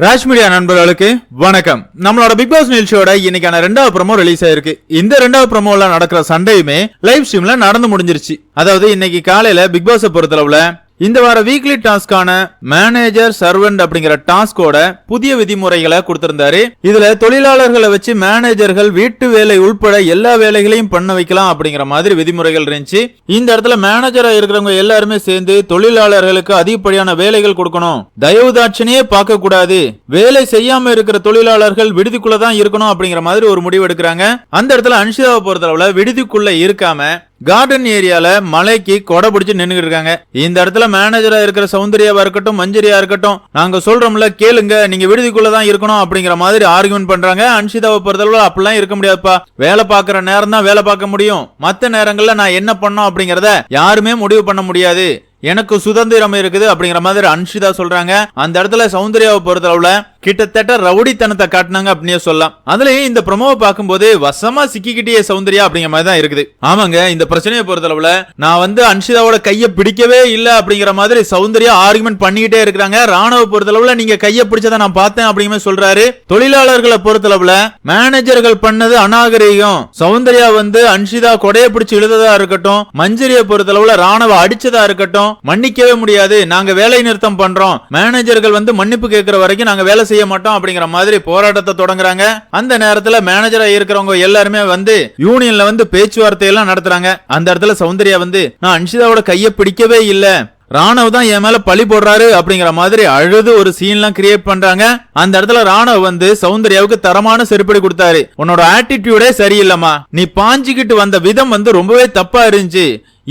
Raj media நண்பர்களுக்கு வணக்கம். நம்மளோட பிக் பாஸ் நிகழ்ச்சியோட இன்னைக்கான ரெண்டாவது ப்ரமோ ரிலீஸ் ஆயிருக்கு. இந்த ரெண்டாவது ப்ரமோல நடக்கிற சண்டையுமே லைவ் ஸ்ட்ரீம்ல நடந்து முடிஞ்சிருச்சு. அதாவது இன்னைக்கு காலையில பிக் பாஸ் பொறுத்தளவுல இந்த வார வீக்லி டாஸ்கான மேனேஜர் சர்வெண்ட் அப்படிங்கிற டாஸ்கோட புதிய விதிமுறைகளை கொடுத்திருந்தாரு. இதுல தொழிலாளர்களை வச்சு மேனேஜர்கள் வீட்டு வேலை உள்பட எல்லா வேலைகளையும் பண்ண வைக்கலாம் அப்படிங்கிற மாதிரி விதிமுறைகள் இருந்துச்சு. இந்த இடத்துல மேனேஜரா இருக்கிறவங்க எல்லாருமே சேர்ந்து தொழிலாளர்களுக்கு அதிகப்படியான வேலைகள் கொடுக்கணும். தயவுதாட்சணையே பார்க்க கூடாது வேலை செய்யாம இருக்கிற தொழிலாளர்கள் விடுதிக்குள்ள தான் இருக்கணும் அப்படிங்கிற மாதிரி ஒரு முடிவு எடுக்கிறாங்க. அந்த இடத்துல அன்ஷிதாவை பொறுத்தளவுல விடுதிக்குள்ள இருக்காம கார்டன் ஏரியால மலைக்கு கொடை பிடிச்சு நின்றுட்டு இருக்காங்க. இந்த இடத்துல மேனேஜரா இருக்கிற சௌந்தர்யாவா இருக்கட்டும் மஞ்சரியா இருக்கட்டும் நாங்க சொல்றோம்ல கேளுங்க நீங்க விடுதிக்குள்ள தான் இருக்கணும் அப்படிங்கிற மாதிரி ஆர்குமெண்ட் பண்றாங்க. அன்ஷிதாவை பொறுத்தளவு அப்படிலாம் இருக்க முடியாதுப்பா. வேலை பார்க்குற நேரம் தான் வேலை பார்க்க முடியும். மத்த நேரங்கள்ல நான் என்ன பண்ணோம் அப்படிங்கறத யாருமே முடிவு பண்ண முடியாது. எனக்கு சுதந்திரம் இருக்குது அப்படிங்கிற மாதிரி அன்ஷிதா சொல்றாங்க. அந்த இடத்துல சௌந்தர்யாவை பொறுத்தளவுல கிட்டத்தட்ட ரவுடித்தனத்தை காட்டினாங்க அப்படியே சொல்லலாம். அதுலயும் இந்த ப்ரொமோவை பார்க்கும்போது வசமா சிக்கிக்கிட்டே சௌந்தர்யா அப்படிங்கிற மாதிரி தான் இருக்குது. ஆமாங்க இந்த பிரச்சனையை பொறுத்தளவுல நான் வந்து அன்ஷிதாவோட கையை பிடிக்கவே இல்லை அப்படிங்கிற மாதிரி சௌந்தர்யா ஆர்குமெண்ட் பண்ணிக்கிட்டே இருக்கிறாங்க. ராணுவ பொறுத்தளவுல நீங்க கையை பிடிச்சதை நான் பார்த்தேன் அப்படிங்கிற சொல்றாரு. தொழிலாளர்களை பொறுத்தளவுல மேனேஜர்கள் பண்ணது அநாகரிகம். சௌந்தர்யா வந்து அன்ஷிதா கொடையை பிடிச்சி இழுத்ததா இருக்கட்டும் மஞ்சரியை பொறுத்தளவுல ராணுவ அடிச்சதா இருக்கட்டும் மன்னிக்கவே முடியாது. நாங்க வேலை நிறுத்தம் பண்றோம். மேனேஜர்கள் வந்து மன்னிப்பு கேட்கிற வரைக்கும் நாங்க வேலை செய்ய மாட்டோம் அப்படிங்கிற மாதிரி போராட்டத்தை தொடங்குறாங்க. அந்த நேரத்துல மேனேஜரா இருக்கிறவங்க எல்லாருமே வந்து யூனியன்ல வந்து பேச்சுவார்த்தை எல்லாம் நடத்துறாங்க. அந்த இடத்துல சௌந்தர்யா வந்து நான் அன்ஷிதாவோட கையை பிடிக்கவே இல்லை. ராணவ் தான் என் மேல பழி போடுறாரு அப்படிங்கிற மாதிரி அழுது ஒரு சீன்லாம் கிரியேட் பண்றாங்க. அந்த இடத்துல ராணவ் வந்து சௌந்தர்யாவுக்கு தரமான செருப்படி கொடுத்தாரு. உன்னோட ஆட்டிடியூடே சரியில்லைம்மா. நீ பாஞ்சிக்கிட்டு வந்த விதம் வந்து ரொம்பவே தப்பா இருந்துச்சு.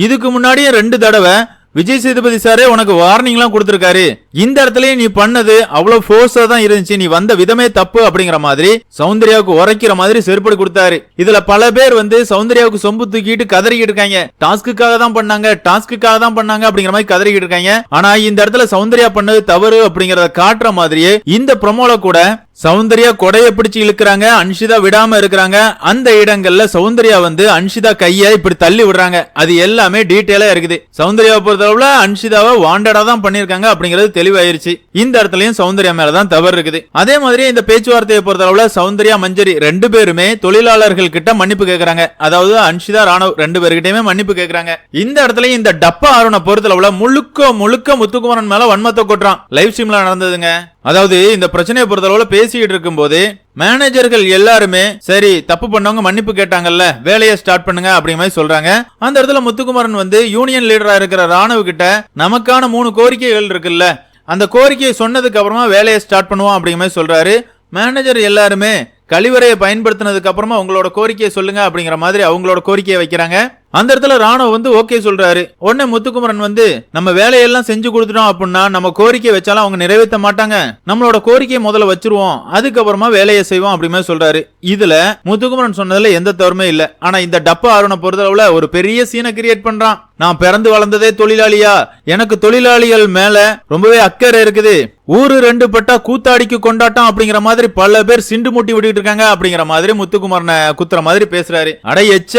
இதுக்கு முன்னாடியே ரெண்டு தடவை விஜய் சேதுபதி சாரே உனக்கு வார்னிங் எல்லாம் கொடுத்திருக்காரு. இந்த இடத்துலயே நீ பண்ணது அவ்வளவு ஃபோர்ஸா தான் இருந்துச்சு. நீ வந்த விதமே தப்பு அப்படிங்கிற மாதிரி சௌந்தர்யாவுக்கு உரைக்கிற மாதிரி செருப்படி கொடுத்தாரு. இதுல பல பேர் வந்து சௌந்தர்யாவுக்கு சொம்பு தூக்கிட்டு கதறிக்கிட்டு இருக்காங்க. டாஸ்க்குக்காக தான் பண்ணாங்க டாஸ்க்குக்காக தான் பண்ணாங்க அப்படிங்கிற மாதிரி கதறிக்கிட்டு இருக்காங்க. ஆனா இந்த இடத்துல சௌந்தர்யா பண்ணது தவறு அப்படிங்கறத காட்டுற மாதிரியே இந்த ப்ரொமோல கூட சௌந்தர்யா கொடைய பிடிச்சு இழுக்கிறாங்க அன்ஷிதா விடாம இருக்கிறாங்க. அந்த இடங்கள்ல சௌந்தர்யா வந்து அன்ஷிதா கைய இப்படி தள்ளி விடுறாங்க. அது எல்லாமே டீட்டெயிலா இருக்குது. சௌந்தர்யாவை பொறுத்தளவுல அன்ஷிதாவை வாண்டடா தான் பண்ணிருக்காங்க அப்படிங்கிறது தெளிவாயிருச்சு. இந்த இடத்துலயும் சௌந்தர்யா மேலதான் தவறு இருக்குது. அதே மாதிரி இந்த பேச்சுவார்த்தையை பொறுத்தளவுல சௌந்தர்யா மஞ்சரி ரெண்டு பேருமே தொழிலாளர்கள் கிட்ட மன்னிப்பு கேட்கறாங்க அதாவது அன்ஷிதா ராணவ் ரெண்டு பேர்கிட்டயுமே மன்னிப்பு கேட்கறாங்க இந்த இடத்துலயும் இந்த டப்பா அருணை பொறுத்தளவுல முழுக்க முழுக்க முத்துக்குமரன் மேல வன்மத்தை கொட்டுறான். லைவ் ஸ்ட்ரீம்ல நடந்ததுங்க. அதாவது இந்த பிரச்சனையை பொறுத்தளவுல பேசிக்கிட்டு இருக்கும்போது மேனேஜர்கள் எல்லாருமே சரி தப்பு பண்ணவங்க மன்னிப்பு கேட்டாங்கல்ல வேலையை ஸ்டார்ட் பண்ணுங்க அப்படிங்கிற மாதிரி சொல்றாங்க. அந்த இடத்துல முத்துக்குமரன் வந்து யூனியன் லீடரா இருக்கிற ராணுவ கிட்ட நமக்கான மூணு கோரிக்கைகள் இருக்குல்ல அந்த கோரிக்கையை சொன்னதுக்கு அப்புறமா வேலையை ஸ்டார்ட் பண்ணுவோம் அப்படிங்கிற மாதிரி சொல்றாரு. மேனேஜர் எல்லாருமே கழிவறையை பயன்படுத்தினதுக்கு அப்புறமா உங்களோட கோரிக்கையை சொல்லுங்க அப்படிங்கிற மாதிரி அவங்களோட கோரிக்கையை வைக்கிறாங்க. அந்த இடத்துல ராணுவ வந்து ஓகே சொல்றாரு. உடனே முத்துக்குமரன் வந்து நம்ம வேலையெல்லாம் செஞ்சு கொடுத்துட்டோம் அப்படின்னா நம்ம கோரிக்கை வச்சாலும் அவங்க நிறைவேற்ற மாட்டாங்க. நம்மளோட கோரிக்கையை முதல்ல வச்சிருவோம். அதுக்கப்புறமா வேலையை செய்வோம் அப்படிமே சொல்றாரு. இதுல முத்துக்குமரன் சொன்னதுல எந்த தவறுமே இல்ல. ஆனா இந்த டப்பா அருணை பொறுத்தளவுல ஒரு பெரிய சீனை கிரியேட் பண்றான். நான் பிறந்து வளர்ந்ததே தொழிலாளியா? எனக்கு தொழிலாளிகள் மேல ரொம்பவே அக்கறை இருக்குது. ஊரு ரெண்டு பட்டா கூத்தாடிக்கு கொண்டாட்டம் அப்படிங்கிற மாதிரி பல பேர் சிண்டு மூட்டி விட்டுட்டு இருக்காங்க அப்படிங்கிற மாதிரி முத்துக்குமரனை குத்துற மாதிரி பேசுறாரு. அட எச்ச!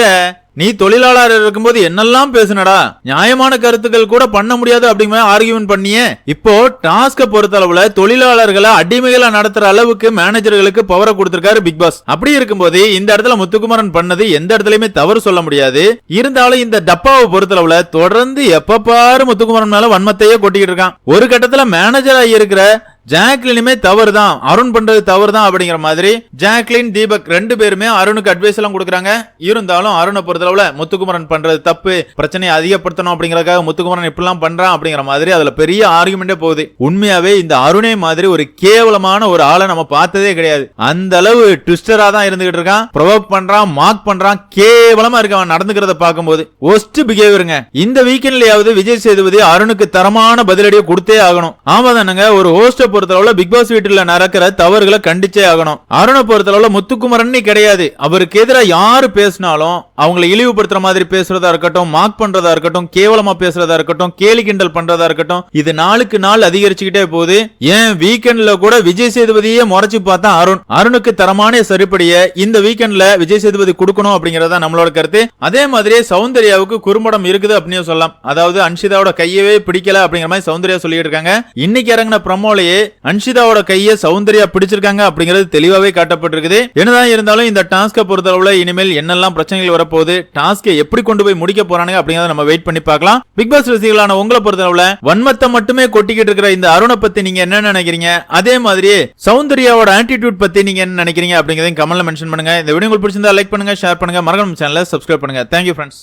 நீ தொழிலாளர் இருக்கும்போது என்னெல்லாம் பேசுனடா? நியாயமான கருத்துக்கள் கூட பண்ண முடியாது அப்படிங்கிற ஆர்கியூமெண்ட் பண்ணியே. இப்போ டாஸ்க பொறுத்தளவுல தொழிலாளர்களை அடிமைகளை நடத்துற அளவுக்கு மேனேஜர்களுக்கு பவரை கொடுத்திருக்காரு பிக் பாஸ் அப்படி இருக்கும்போது இந்த இடத்துல முத்துக்குமரன் பண்ணது எந்த இடத்துலயுமே தவறு சொல்ல முடியாது. இருந்தாலும் இந்த டப்பாவை பொறுத்தளவுல தொடர்ந்து எப்ப பாரு முத்துக்குமரன் மேல வன்மத்தையே கொட்டிக்கிட்டு இருக்கான். ஒரு கட்டத்துல மேனேஜரா இருக்கிற ஜாக்லினுமே தவறு தான் அருண் பண்றது தவறு தான் அப்படிங்கிற மாதிரி ஜாக்லின் தீபக் ரெண்டு பேருமே அருணுக்கு அட்வைஸ் எல்லாம் கொடுக்குறாங்க. இருந்தாலும் அருணை பொறுத்தளவுல முத்துக்குமரன் பண்றது தப்பு. பிரச்சனையை அதிகப்படுத்தணும் அப்படிங்கறதுக்காக முத்துக்குமரன் இப்படிலாம் பண்றான் அப்படிங்கிற மாதிரி அதுல பெரிய ஆர்குமெண்டே போகுது. உண்மையாவே இந்த அருணே மாதிரி ஒரு கேவலமான ஒரு ஆளை நம்ம பார்த்ததே கிடையாது. அந்த அளவு ட்விஸ்டரா தான் இருந்துகிட்டு இருக்கான். ப்ரொவோக் பண்றான் மார்க் பண்றான் கேவலமா இருக்கு அவன் நடந்துக்கிறத பார்க்கும்போது. ஒஸ்ட் பிஹேவியருங்க இந்த வீக்கெண்ட்லயாவது விஜய் சேதுபதி அருணுக்கு தரமான பதிலடியை கொடுத்தே ஆகணும். ஆமா தானுங்க ஒரு ஹோஸ்ட பொறுத்தளவுல பிக் பாஸ் வீட்டுல நடக்கிற தவறுகளை கண்டிச்சே ஆகணும். அருணை பொறுத்தளவுல முத்துக்குமரன் கிடையாது. அவருக்கு எதிராக யாரு பேசினாலும் அவங்களை இழிவுபடுத்துற மாதிரி பேசுறதா இருக்கட்டும் மார்க் பண்றதா இருக்கட்டும் கேவலமா பேசுறதா இருக்கட்டும் கேலி கிண்டல் பண்றதா இருக்கட்டும் இது நாளுக்கு நாள் அதிகரிச்சுக்கிட்டே போகுது. ஏன் வீக்கெண்ட்ல கூட விஜய் சேதுபதியே முறைச்சு பார்த்தா அருண். அருணுக்கு தரமான சரிப்படிய இந்த வீக்கெண்ட்ல விஜய் சேதுபதி கொடுக்கணும் அப்படிங்கறத நம்மளோட கருத்து. அதே மாதிரியே சௌந்தர்யாவுக்கு குறும்படம் இருக்குது அப்படின்னு சொல்லலாம். அதாவது அன்ஷிதாவோட கையவே பிடிக்கல அப்படிங்கிற மாதிரி சௌந்தர்யா சொல்லிட்டு இருக்காங்க. இன்னைக்கு இறங்கின ப்ரமோலயே அன்ஷிதாவோட கையை சௌந்தர்யா பிடிச்சிருக்காங்க அப்படிங்கிறது தெளிவாவே காட்டப்பட்டிருக்குது. என்னதான் இருந்தாலும் இந்த டாஸ்கை பொறுத்தளவுல இனிமேல் என்னெல்லாம் பிரச்சனைகள் வரப்போகுது டாஸ்கை எப்படி கொண்டு போய் முடிக்க போறானுங்க அப்படிங்கறத நம்ம வெயிட் பண்ணி பார்க்கலாம். பிக் பாஸ் ரசிகளான உங்களை பொறுத்தளவுல வன்மத்தை மட்டுமே கொட்டிக்கிட்டு இருக்கிற இந்த அருணை பத்தி நீங்க என்ன நினைக்கிறீங்க? அதே மாதிரி சௌந்தர்யாவோட ஆட்டிடியூட் பத்தி நீங்க என்ன நினைக்கிறீங்க அப்படிங்கறதையும் கமெண்ட்ல மென்ஷன் பண்ணுங்க. இந்த வீடியோ உங்களுக்கு பிடிச்சிருந்தா லைக் பண்ணுங்க ஷேர் பண்ணுங்க. மறக்காம சேனலை சப்ஸ்கிரைப் பண்ணுங்க. Thank you friends